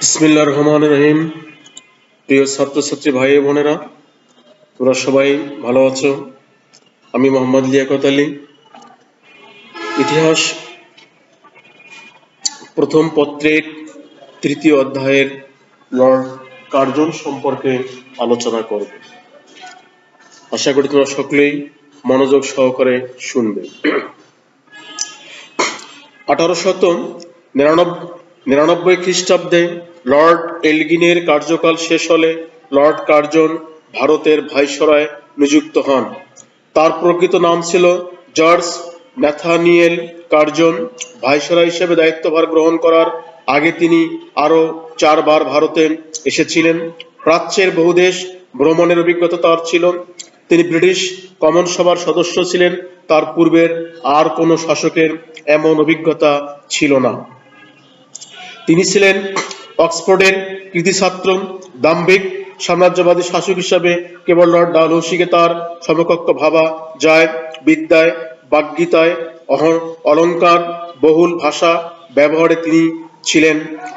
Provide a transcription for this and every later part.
বিসমিল্লাহ রহমান রহিম। প্রিয় ছাত্রছাত্রী ভাই বোনেরা, তোমরা সবাই ভালো আছো? আমি মোহাম্মদ লিয়াকত আলী। ইতিহাস প্রথম পত্রের তৃতীয় অধ্যায়ের লর্ড কার্জন সম্পর্কে আলোচনা করব। আশা করি তোমরা সকলেই মনোযোগ সহকারে শুনবে। আঠারো শত নিরানব্বই নিরানব্বই খ্রিস্টাব্দে লর্ড এলগিনের কার্যকাল শেষ হলে লর্ড কার্জন ভারতের ভাইসরয় নিযুক্ত হন। তার প্রকৃত নাম ছিল জর্জ ন্যাথানিয়েল কার্জন। ভাইসরয় হিসেবে দায়িত্বভার গ্রহণ করার আগে তিনি আরও চারবার ভারতে এসেছিলেন। প্রাচ্যের বহু দেশ ভ্রমণের অভিজ্ঞতা তার ছিল। তিনি ব্রিটিশ কমন সভার সদস্য ছিলেন। তার পূর্বের আর কোনো শাসকের এমন অভিজ্ঞতা ছিল না। তিনি ছিলেন অক্সফোর্ডের কৃতি ছাত্র দাম্ভিক, সাম্রাজ্যবাদী শাসক হিসাবে কেবল লর্ড ডালহৌসিকে তার সমকক্ষ ভাবা যায়, বিদ্যায় বাগ্যিতায় অলংকার বহুল ভাষা ব্যবহারে তিনি ছিলেন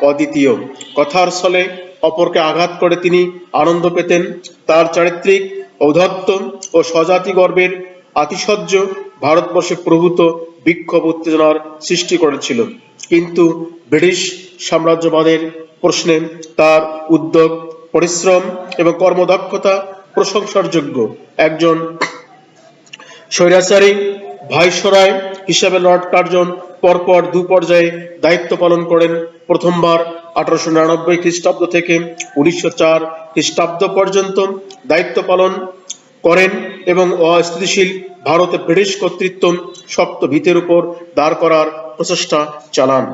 অদ্বিতীয়। কথার ছলে অপরকে আঘাত করে তিনি আনন্দ পেতেন। তার চারিত্রিক ঔদ্ধত্য ও স্বজাতি গর্বের আতিশয্য ভারতবর্ষে প্রভূত বিক্ষোভ উত্তেজনার সৃষ্টি করেছিল। কিন্তু ব্রিটিশ সাম্রাজ্যবাদের প্রশ্নে তার উদ্যোগ, পরিশ্রম এবং কর্মদক্ষতা প্রশংসার যোগ্য একজন স্বৈরাচারী ভাইসরয় হিসাবে লর্ড কার্জন পরপর দু পর্যায়ে দায়িত্ব পালন করেন। প্রথমবার আঠারোশো নিরানব্বই খ্রিস্টাব্দ থেকে উনিশশো চার খ্রিস্টাব্দ পর্যন্ত দায়িত্ব পালন করেন এবং অস্থিতিশীল ভারতে ব্রিটিশ কর্তৃত্ব শক্ত ভিতের উপর দাঁড় করার প্রচেষ্টা চালান।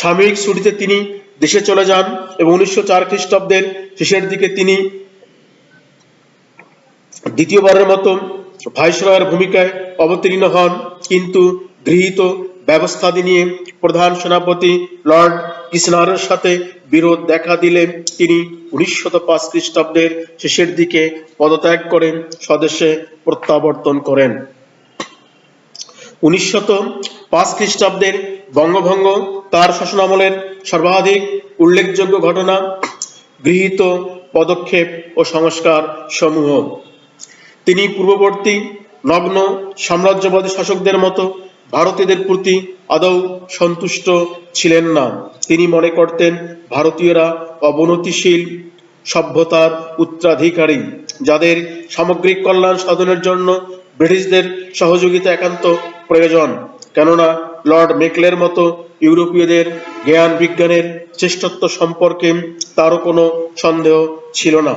সাময়িক ছুটিতে তিনি দেশে চলে যান এবং উনিশশো চার খ্রিস্টাব্দের শেষের দিকে তিনি দ্বিতীয়বারের মতো ভাইসরয়ের ভূমিকায় অবতীর্ণ হন, কিন্তু গৃহীত ব্যবস্থাদি নিয়ে প্রধান সেনাপতি লর্ড কিসনারের সাথে বিরোধ দেখা দিলে তিনি উনিশশো পাঁচ খ্রিস্টাব্দের শেষের দিকে পদত্যাগ করে স্বদেশে প্রত্যাবর্তন করেন। উনিশশত পাঁচ খ্রিস্টাব্দের বঙ্গভঙ্গ, তার শাসনামলের সর্বাধিক উল্লেখযোগ্য ঘটনা, গৃহীত পদক্ষেপ ও সংস্কার সমূহ। তিনি পূর্ববর্তী নগ্ন সাম্রাজ্যবাদী শাসকদের মতো ভারতীয়দের প্রতি আদৌ সন্তুষ্ট ছিলেন না। তিনি মনে করতেন, ভারতীয়রা অবনতিশীল সভ্যতার উত্তরাধিকারী, যাদের সামগ্রিক কল্যাণ সাধনের জন্য ব্রিটিশদের সহযোগিতা একান্ত প্রয়োজন। কেননা, লর্ড মেকলের মতো ইউরোপীয়দের জ্ঞান বিজ্ঞানের শ্রেষ্ঠত্ব সম্পর্কে তারও কোনো সন্দেহ ছিল না।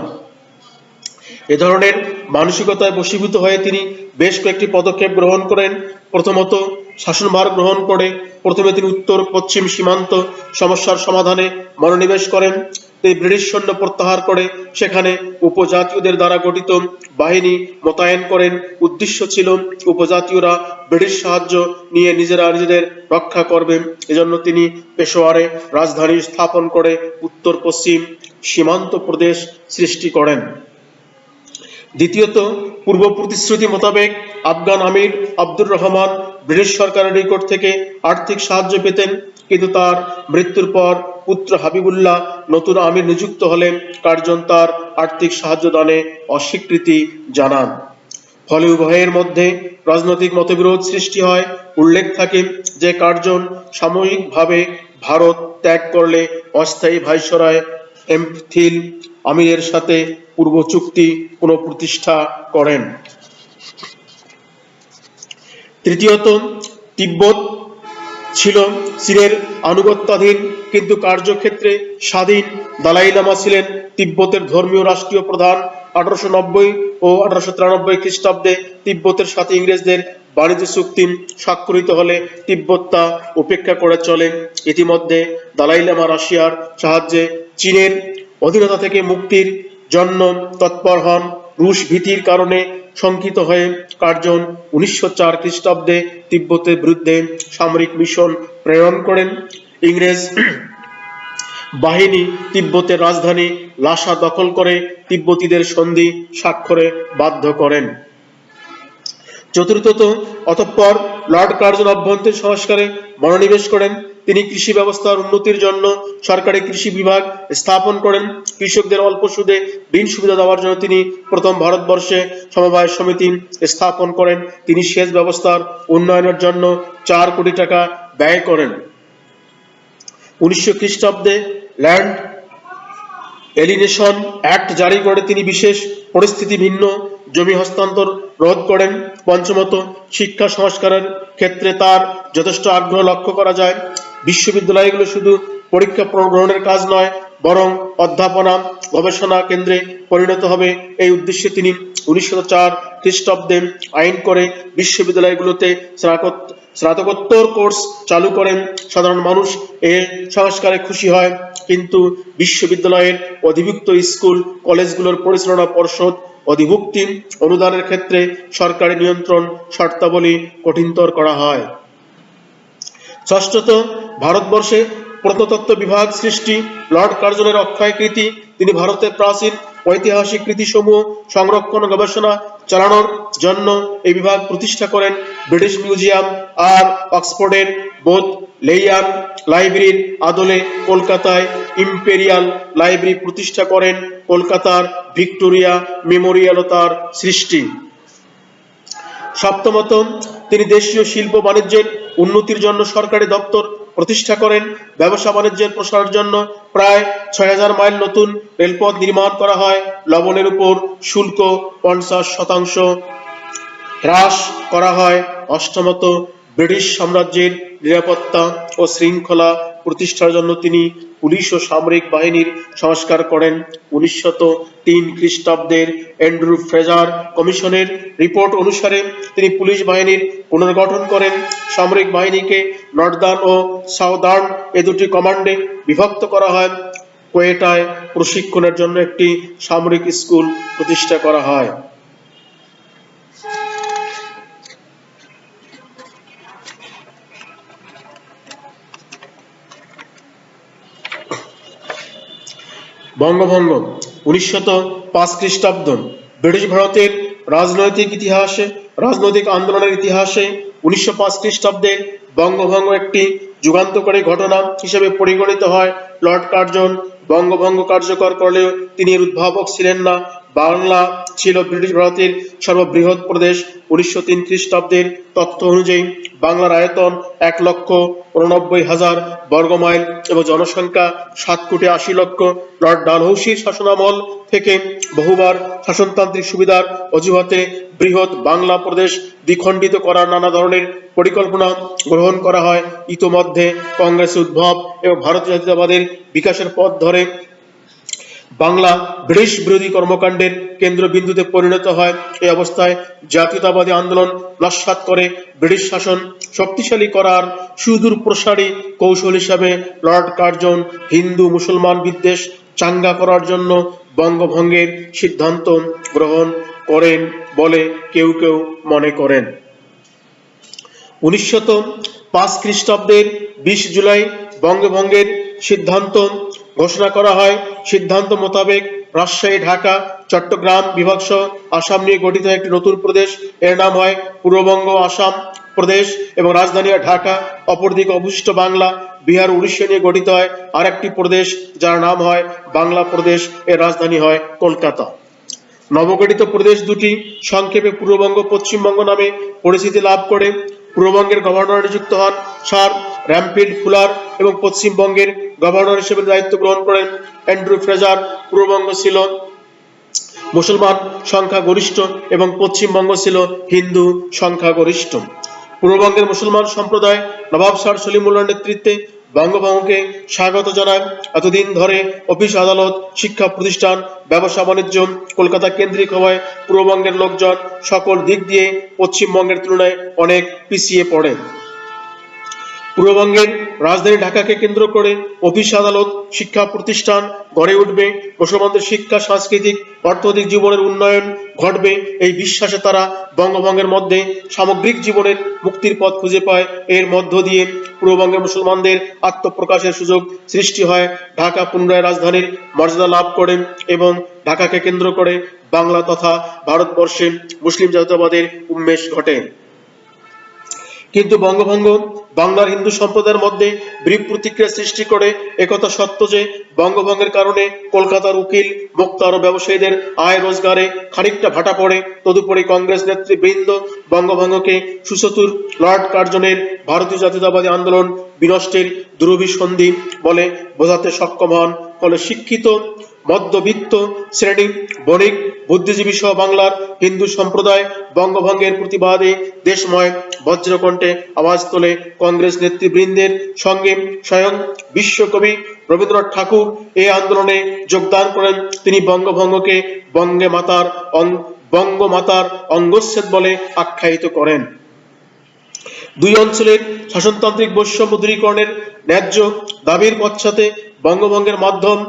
এ ধরনের মানসিকতায় বশীভূত হয়ে তিনি বেশ কয়েকটি পদক্ষেপ গ্রহণ করেন। প্রথমত শাসনভার গ্রহণ করে প্রথমে তিনি উত্তর, পশ্চিম সীমান্ত সমস্যার সমাধানে মনোনিবেশ করেন। তিনি ব্রিটিশ সৈন্য প্রত্যাহার করে সেখানে উপজাতীয়দের দ্বারা গঠিত বাহিনী মোতায়েন করেন। উদ্দেশ্য ছিল উপজাতীয়রা ব্রিটিশ সাহায্য নিয়ে নিজেরা নিজেদের রক্ষা করবেন এজন্য তিনি পেশোয়ারে রাজধানী স্থাপন করে উত্তর, পশ্চিম সীমান্ত প্রদেশ সৃষ্টি করেন। দ্বিতীয়ত পূর্ব প্রতিশ্রুতি মোতাবেক আফগান আমির আব্দুর রহমান ব্রিটিশ সরকারের নিকট থেকে আর্থিক সাহায্য পেতেন, কিন্তু তার মৃত্যুর পর পুত্র হাবিবুল্লাহ নতুন আমির নিযুক্ত হলে কার্জন তার আর্থিক সাহায্য দানে অস্বীকৃতি জানান। ফলে উভয়ের মধ্যে রাজনৈতিক মতবিরোধ সৃষ্টি হয়। উল্লেখ থাকে যে কার্জন সাময়িকভাবে ভারত ত্যাগ করলে অস্থায়ী ভাইসরয় এমফিল আমিরের সাথে পূর্ব চুক্তি পুনঃপ্রতিষ্ঠা করেন। তৃতীয়ত, তিব্বত ছিল চীনের আনুগত্যাধীন, কিন্তু কার্যক্ষেত্রে স্বাধীন দালাই লামা ছিলেন তিব্বতের ধর্মীয় রাষ্ট্রীয় প্রধান আঠারোশো নব্বই ও আঠারোশো তিরানব্বই খ্রিস্টাব্দে তিব্বতের সাথে ইংরেজদের বাণিজ্য চুক্তি স্বাক্ষরিত হলে তিব্বত তা উপেক্ষা করে চলে। ইতিমধ্যে দালাই লামা রাশিয়ার সাহায্যে চীনের অধীনতা থেকে মুক্তির জন্য তৎপর হন। রুশ ভীতির কারণে শঙ্কিত হয়ে কার্জন উনিশশো চার খ্রিস্টাব্দে তিব্বতের বিরুদ্ধে সামরিক মিশন প্রেরণ করেন। ইংরেজ বাহিনী তিব্বতের রাজধানী লাসা দখল করে তিব্বতীদের সন্ধি স্বাক্ষরে বাধ্য করেন। চতুর্থত অতঃপর লর্ড কার্জন অভ্যন্তরীণ সংস্কারে মনোনিবেশ করেন। তিনি কৃষি ব্যবস্থার উন্নতির জন্য সরকারি কৃষি বিভাগ স্থাপন করেন। কৃষকদের অল্প সুদে ঋণ সুবিধা দেওয়ার জন্য তিনি প্রথম ভারতবর্ষে সমবায় সমিতি স্থাপন করেন। তিনি সেচ ব্যবস্থার উন্নয়নের জন্য চার কোটি টাকা ব্যয় করেন। উনিশশো খ্রিস্টাব্দে ল্যান্ড এলিনেশন অ্যাক্ট জারি করে। তিনি বিশেষ পরিস্থিতি ভিন্ন, জমি হস্তান্তর রোধ করেন। পঞ্চমত, শিক্ষা সংস্কারের ক্ষেত্রে তার যথেষ্ট আগ্রহ লক্ষ্য করা যায়। বিশ্ববিদ্যালয়গুলো শুধু পরীক্ষা গ্রহণের কাজ নয়, বরং অধ্যাপনা, গবেষণা কেন্দ্রে পরিণত হবে। এই উদ্দেশ্যে তিনি উনিশশো চার খ্রিস্টাব্দে আইন করে বিশ্ববিদ্যালয়গুলোতে স্নাতক- স্নাতকোত্তর কোর্স চালু করেন। সাধারণ মানুষ এ সংস্কারে খুশি হয়। কিন্তু বিশ্ববিদ্যালয়ের অধিভুক্ত স্কুল, কলেজগুলোর পরিচালনা পর্ষদ অধিভুক্তি অনুদানের ক্ষেত্রে সরকারি নিয়ন্ত্রণ শর্তাবলী কঠিনতর করা হয়। ষষ্ঠত, ভারতবর্ষে প্রত্নতত্ত্ব বিভাগ সৃষ্টি, লর্ড কার্জনের অক্ষয় কৃতি, তিনি ভারতের প্রাচীন ঐতিহাসিক কৃতিসমূহ সংরক্ষণ গবেষণা, চালানোর জন্য এই বিভাগ প্রতিষ্ঠা করেন। ব্রিটিশ মিউজিয়াম, আর অক্সফোর্ডের বোধ, লেইয়ান লাইব্রেরির আদলে কলকাতায় ইম্পেরিয়াল লাইব্রেরি প্রতিষ্ঠা করেন। কলকাতার ভিক্টোরিয়া মেমোরিয়ালও তার সৃষ্টি। সপ্তমত তিনি দেশীয় শিল্প বাণিজ্যের উন্নতির জন্য সরকারি দপ্তর প্রতিষ্ঠা করেন। ব্যবসা বাণিজ্যের প্রসারের জন্য প্রায় ছয় হাজার মাইল নতুন রেলপথ নির্মাণ করা হয়। লবণের উপর শুল্ক পঞ্চাশ শতাংশ হ্রাস করা হয়। অষ্টমত ব্রিটিশ সাম্রাজ্যের নিরাপত্তা ও শৃঙ্খলা প্রতিষ্ঠার জন্য তিনি পুলিশ ও সামরিক বাহিনীর সংস্কার করেন। উনিশশত তিন খ্রিস্টাব্দের অ্যান্ড্রু ফ্রেজার কমিশনের রিপোর্ট অনুসারে তিনি পুলিশ বাহিনীর পুনর্গঠন করেন। সামরিক বাহিনীকে নর্দার্ন ও সাউদার্ন এ দুটি কমান্ডে বিভক্ত করা হয়। কোয়েটায় প্রশিক্ষণের জন্য একটি সামরিক স্কুল প্রতিষ্ঠা করা হয়। বঙ্গভঙ্গ উনিশশত পাঁচ খ্রিস্টাব্দ, ব্রিটিশ ভারতের রাজনৈতিক ইতিহাসে, রাজনৈতিক আন্দোলনের ইতিহাসে উনিশশো পাঁচ খ্রিস্টাব্দে বঙ্গভঙ্গ একটি যুগান্তকারী ঘটনা হিসেবে পরিগণিত হয়। লর্ড কার্জন বঙ্গভঙ্গ কার্যকর করলেও তিনি এর উদ্ভাবক ছিলেন না। বাংলা ছিল ব্রিটিশ ভারতের সর্ববৃহৎ প্রদেশ। উনিশশো তিন খ্রিস্টাব্দের তথ্য অনুযায়ী বাংলার আয়তন এক লক্ষ উননব্বই হাজার বর্গমাইল এবং জনসংখ্যা সাত কোটি আশি লক্ষ। লর্ড ডালহৌসির শাসনামল থেকে বহুবার শাসনতান্ত্রিক সুবিধার অজুহাতে বৃহৎ বাংলা প্রদেশ দ্বিখণ্ডিত করার নানা ধরনের পরিকল্পনা গ্রহণ করা হয়। ইতোমধ্যে কংগ্রেস উদ্ভব এবং ভারতীয় জাতীয়তাবাদের বিকাশের পথ ধরে বাংলা ব্রিটিশ বিরোধী কর্মকাণ্ডের কেন্দ্রবিন্দুতে পরিণত হয়। এই অবস্থায় জাতীয়তাবাদী আন্দোলন নস্যাৎ করে ব্রিটিশ শাসন শক্তিশালী করার সুদূর প্রসারী কৌশল হিসাবে লর্ড কার্জন হিন্দু মুসলমান বিদ্বেষ চাঙ্গা করার জন্য বঙ্গভঙ্গের সিদ্ধান্ত গ্রহণ করেন বলে কেউ কেউ মনে করেন। উনিশশত পাঁচ খ্রিস্টাব্দের বিশ জুলাই বঙ্গভঙ্গের সিদ্ধান্ত ঘোষণা করা হয়। সিদ্ধান্ত মোতাবেক রাজশাহী, ঢাকা, চট্টগ্রাম বিভাগ সহ আসাম নিয়ে গঠিত একটি নতুন প্রদেশ। এর নাম হয় পূর্ববঙ্গ আসাম প্রদেশ এবং রাজধানী ঢাকা। অপরদিকে অবশিষ্ট বাংলা, বিহার, উড়িষ্যা নিয়ে গঠিত হয় আরেকটি প্রদেশ, যার নাম হয় বাংলা প্রদেশ। এর রাজধানী হয় কলকাতা। নবগঠিত প্রদেশ দুটি সংক্ষেপে পূর্ববঙ্গ, পশ্চিমবঙ্গ নামে পরিচিতি লাভ করে। পূর্ববঙ্গের গভর্নর নিযুক্ত হন স্যার র্যামফিল্ড ফুলার এবং পশ্চিমবঙ্গের গভর্নর হিসেবে দায়িত্ব গ্রহণ করেন অ্যান্ড্রু ফ্রেজার, পূর্ববঙ্গ ছিল মুসলমান সংখ্যাগরিষ্ঠ এবং পশ্চিমবঙ্গ ছিল হিন্দু সংখ্যাগরিষ্ঠ। পূর্ববঙ্গের মুসলমান সম্প্রদায় নবাব স্যার সলিমুল্লাহর নেতৃত্বে বঙ্গভঙ্গকে স্বাগত জানায় এতদিন ধরে অফিস আদালত, শিক্ষা প্রতিষ্ঠান, ব্যবসা বাণিজ্য, কলকাতা কেন্দ্রিক হওয়ায় পূর্ববঙ্গের লোকজন সকল দিক দিয়ে পশ্চিমবঙ্গের তুলনায় অনেক পিছিয়ে পড়ে পূর্ববঙ্গের রাজধানী ঢাকাকে কেন্দ্র করে অফিস আদালত, শিক্ষা প্রতিষ্ঠান গড়ে উঠবে মুসলমানদের শিক্ষা, সাংস্কৃতিক, অর্থনৈতিক জীবনের উন্নয়ন ঘটবে। এই বিশ্বাসে তারা বঙ্গভঙ্গের মধ্যে সামগ্রিক জীবনের মুক্তির পথ খুঁজে পায়। এর মধ্য দিয়ে পূর্ববঙ্গের মুসলমানদের আত্মপ্রকাশের সুযোগ সৃষ্টি হয়। ঢাকা পুনরায় রাজধানীর মর্যাদা লাভ করে এবং ঢাকাকে কেন্দ্র করে বাংলা তথা ভারতবর্ষে মুসলিম জাতীয়তাবাদের উন্মেষ ঘটে। কিন্তু বঙ্গভঙ্গ, বাংলার হিন্দু সম্প্রদায়ের মধ্যে বিরূপ প্রতিক্রিয়া সৃষ্টি করে একথা সত্য যে বঙ্গভঙ্গের কারণে কলকাতার উকিল মুক্তার ও ব্যবসায়ীদের আয় রোজগারে খানিকটা ভাটা পড়ে। তদুপরি কংগ্রেস নেতৃবৃন্দ বঙ্গভঙ্গকে সুচতুর লর্ড কার্জনের ভারতীয় জাতীয়তাবাদী আন্দোলন বিনষ্টের দুরভিসন্ধি বলে বোঝাতে সক্ষম হন। ফলে শিক্ষিত মধ্যবিত্ত শ্রেণি, বণিক, বুদ্ধিজীবী সহ বাংলার হিন্দু সম্প্রদায় বঙ্গভঙ্গের প্রতিবাদে দেশময় বজ্রকণ্ঠে আওয়াজ তোলে কংগ্রেস নেতৃবৃন্দের সঙ্গে স্বয়ং বিশ্বকবি রবীন্দ্রনাথ ঠাকুর। এই আন্দোলনে যোগদান করেন তিনি বঙ্গভঙ্গকে বঙ্গে মাতার বঙ্গমাতার অঙ্গচ্ছেদ বলে আখ্যায়িত করেন। দুই অঞ্চলের শাসনতান্ত্রিক বৈষম্য দূরীকরণের ন্যায্য দাবির পশ্চাতে বঙ্গভঙ্গের মাধ্যম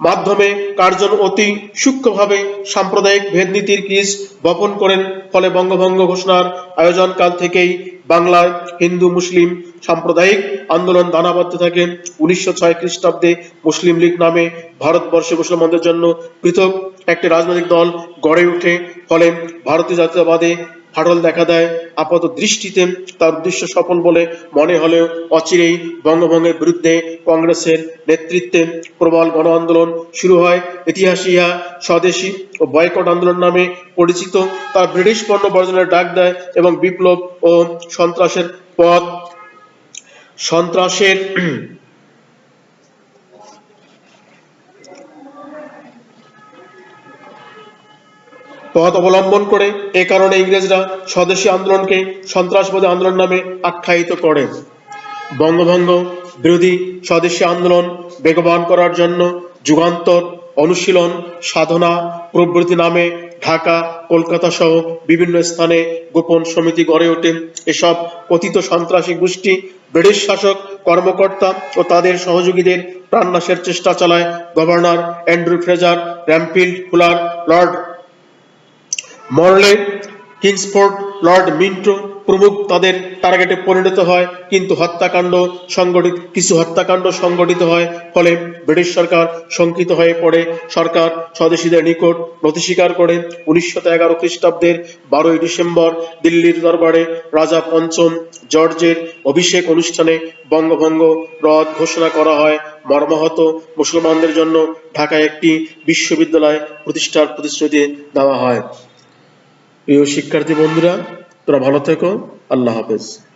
মাধ্যমে কার্জন অতি সূক্ষ্মভাবে সাম্প্রদায়িক ভেদনীতির কিস বপন করেন। ফলে বঙ্গভঙ্গ ঘোষণার আয়োজন কাল থেকেই বাংলার হিন্দু, মুসলিম সাম্প্রদায়িক আন্দোলন দানা বাঁধতে থাকে। উনিশশো ছয় খ্রিস্টাব্দে মুসলিম লীগ নামে ভারতবর্ষে মুসলমানদের জন্য পৃথক একটি রাজনৈতিক দল গড়ে ওঠে। ফলে ভারতীয় জাতীয়তাবাদে ফাটল দেখা দেয়। আপাত দৃষ্টিতে তার উদ্দেশ্য সফল বলে মনে হলেও অচিরেই বঙ্গভঙ্গের বিরুদ্ধে কংগ্রেসের নেতৃত্বে প্রবল গণ আন্দোলন শুরু হয়। ইতিহাস ইহা স্বদেশী ও বয়কট আন্দোলন নামে পরিচিত তার ব্রিটিশ পণ্য বর্জনের ডাক দেয় এবং বিপ্লব ও সন্ত্রাসের পথ সন্ত্রাসের পথ অবলম্বন করে এ কারণে ইংরেজরা স্বদেশী আন্দোলনকে সন্ত্রাসবাদী আন্দোলন নামে আখ্যায়িত করে। বঙ্গভঙ্গ বিরোধী স্বদেশী আন্দোলন বেগবান করার জন্য যুগান্তর, অনুশীলন, সাধনা প্রভৃতি নামে ঢাকা, কলকাতা সহ বিভিন্ন স্থানে গোপন সমিতি গড়ে ওঠে। এসব কথিত সন্ত্রাসী গোষ্ঠী ব্রিটিশ শাসক, কর্মকর্তা ও তাদের সহযোগীদের প্রাণনাশের চেষ্টা চালায়। Governor Andrew Fraser, Ramfield, Fuller, Lord Morley Kingsford Lord Minto প্রমুখ তাদের টার্গেটে পরিণত হয়, কিন্তু হত্যাকাণ্ড সংগঠিত, কিছু হত্যাকাণ্ড সংগঠিত হয়, ফলে ব্রিটিশ সরকার শঙ্কিত হয়ে পড়ে। সরকার স্বদেশীদের নিকট নথি স্বীকার করে। উনিশশো এগারো খ্রিস্টাব্দের বারোই ডিসেম্বর দিল্লির দরবারে রাজা পঞ্চম জর্জের অভিষেক অনুষ্ঠানে বঙ্গভঙ্গ রদ ঘোষণা করা হয়। মর্মাহত মুসলমানদের জন্য ঢাকায় একটি বিশ্ববিদ্যালয় প্রতিষ্ঠার প্রতিশ্রুতি দেওয়া হয়। প্রিয় শিক্ষার্থী বন্ধুরা তোরা ভালো থেকো। আল্লাহ হাফেজ।